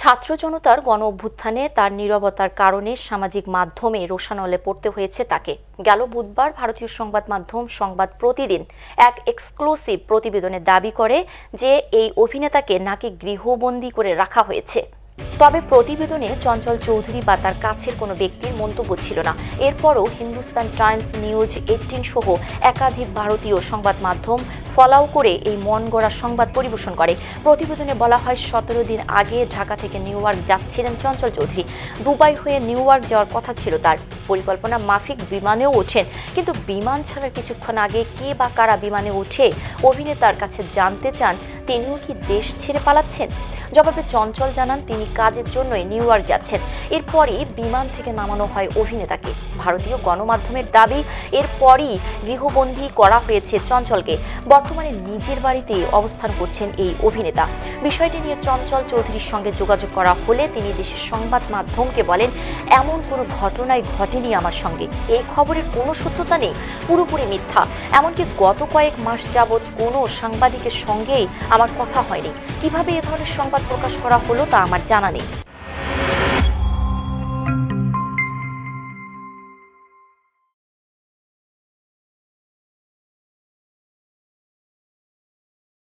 ছাত্র জনতার গণ অভ্যুত্থানে তার নীরবতার কারণে সামাজিক মাধ্যমে রোষানলে পড়তে হয়েছে তাকে। গেল বুধবার ভারতীয় সংবাদ মাধ্যম সংবাদ প্রতিদিন এক এক্সক্লুসিভ প্রতিবেদনে দাবি করে যে এই অভিনেতাকে নাকি গৃহবন্দী করে রাখা হয়েছে। তবে প্রতিবেদনে চঞ্চল চৌধুরী বা তার কাছের কোনো ব্যক্তির মন্তব্য ছিল না। এরপরও হিন্দুস্তান টাইমস নিউজ এইটিন সহ একাধিক ভারতীয় সংবাদ মাধ্যম ফলাও করে এই মন গড়া সংবাদ পরিবেশন করে। প্রতিবেদনে বলা হয়, সতেরো দিন আগে ঢাকা থেকে নিউ ইয়র্ক যাচ্ছিলেন চঞ্চল চৌধুরী। দুবাই হয়ে নিউ ইয়র্ক যাওয়ার কথা ছিল তার। পরিকল্পনা মাফিক বিমানেও ওঠেন। কিন্তু বিমান ছাড়ার কিছুক্ষণ আগে কে বা কারা বিমানে উঠে অভিনেতার কাছে জানতে চান, তিনিও কি দেশ ছেড়ে পালাচ্ছেন? জবাবে চঞ্চল জানান, তিনি কাজের জন্যই নিউ ইয়র্ক যাচ্ছেন। এরপরই বিমান থেকে নামানো হয় অভিনেতাকে। ভারতীয় গণমাধ্যমের দাবি, এরপরই গৃহবন্দী করা হয়েছে চঞ্চলকে। বর্তমানে নিজের বাড়িতে অবস্থান করছেন এই অভিনেতা। বিষয়টি নিয়ে চঞ্চল চৌধুরীর সঙ্গে যোগাযোগ করা হলে তিনি দেশের সংবাদ মাধ্যমকে বলেন, এমন কোনো ঘটনাই ঘটেনি আমার সঙ্গে। এই খবরের কোনো সত্যতা নেই, পুরোপুরি মিথ্যা। এমনকি গত কয়েক মাস যাবৎ কোনো সাংবাদিকের সঙ্গেই আমার কথা হয়নি। কীভাবে এ ধরনের সংবাদ প্রকাশ করা হলো তা আমার জানা নেই।